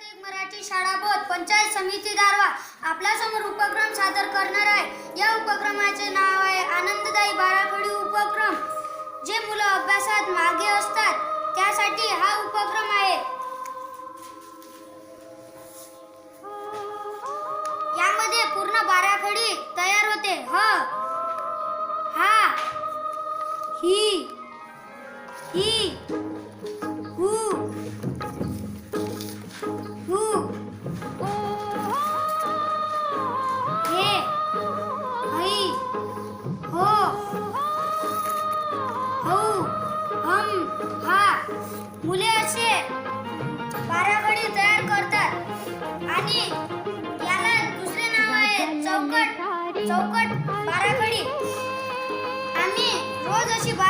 एक मराठी शाळा बोध पंचायत समिती दारवा आपल्यासमोर उपक्रम सादर करणार आहे. या उपक्रमाचे नाव आहे आनंददायी बाराखडी उपक्रम. जे मुलं अभ्यासात मागे असतात त्यासाठी हा उपक्रम आहे. यामध्ये पूर्ण बाराखडी तयार होते. ह हा ही ही. हो हम हा. मुले असे बाराखडी तयार करतात. आणि याला दुसरे नाव आहे चौकट चौकट बाराखडी. आम्ही रोज अशी बारा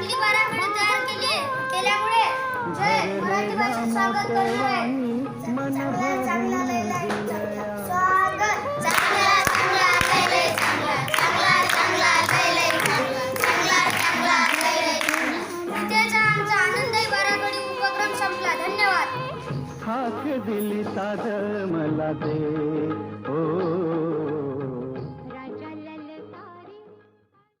यांनी तयार केली केल्यामुळे जय मराठी भाषेत स्वागत. करणार आहे चांगला स्वागत चांगला धन्यवाद. हाक दिली साध मला दे.